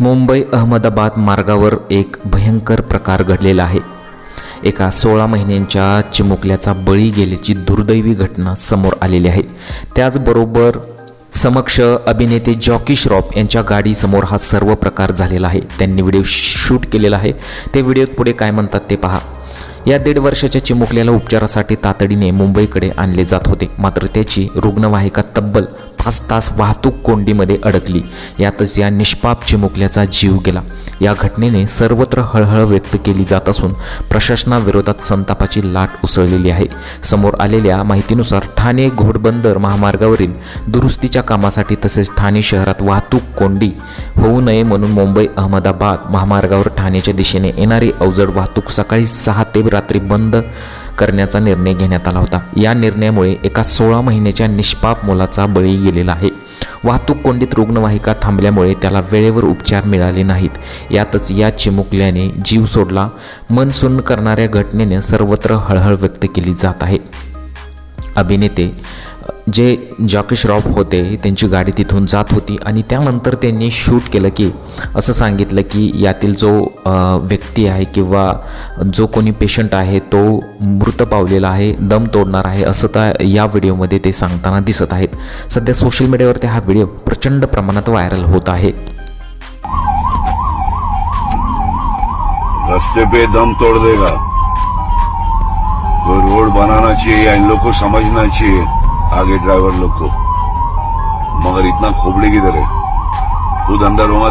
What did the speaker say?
मुंबई अहमदाबाद मार्गावर एक भयंकर प्रकार घडलेला आहे. एका सोळा महिन्यांच्या चिमुकल्याचा बळी गेल्याची दुर्दैवी घटना समोर आलेली आहे. त्याचबरोबर समक्ष अभिनेते जॉकी श्रॉफ यांच्या गाडीसमोर हा सर्व प्रकार झालेला आहे. त्यांनी व्हिडिओ शूट केलेला आहे. ते व्हिडिओत पुढे काय म्हणतात ते पहा. या दीड वर्षाच्या चिमुकल्याला उपचारासाठी तातडीने मुंबईकडे आणले जात होते. मात्र त्याची रुग्णवाहिका तब्बल तास तास वाहतूक कोंडीमध्ये अडकली. यातच या निष्पाप चिमुकल्याचा जीव गेला. या घटनेने सर्वत्र हळहळ व्यक्त केली जात असून प्रशासनाविरोधात संतापाची लाट उसळलेली आहे. समोर आलेल्या माहितीनुसार ठाणे घोडबंदर महामार्गावरील दुरुस्तीच्या कामासाठी तसेच ठाणे शहरात वाहतूक कोंडी होऊ नये म्हणून मुंबई अहमदाबाद महामार्गावर ठाण्याच्या दिशेने येणारी अवजड वाहतूक सकाळी सहा ते रात्री बंद करण्याचा निर्णय घेण्यात आला होता. या निर्णयामुळे एका सोळा महिन्याच्या निष्पाप मुलाचा बळी गेलेला आहे. वाहतूक कोंडीत रुग्णवाहिका थांबल्यामुळे त्याला वेळेवर उपचार मिळाले नाहीत. यातच या चिमुकल्याने जीव सोडला. मन सुन्न करणाऱ्या घटनेने सर्वत्र हळहळ व्यक्त केली जात आहे. अभिनेते जे जॉकी श्रॉफ होते त्यांची गाडी तिथून जात होती आणि त्यानंतर त्यांनी शूट केलं की असं सांगितलं की यातील जो व्यक्ती आहे किंवा जो कोणी पेशंट आहे तो मृत पावलेला आहे दम तोडणार आहे असं तर या व्हिडिओमध्ये ते सांगताना दिसत आहेत. सध्या सोशल मीडियावरती हा व्हिडिओ प्रचंड प्रमाणात व्हायरल होत आहे. रस्ते पे दम तोड़ देगा. तो रोड बनाना चाहिए इन लोग को समझना चाहिए. आगे ड्राइवर लोग को मगर इतना खोपड़ी किधर है खुद अंदर होगा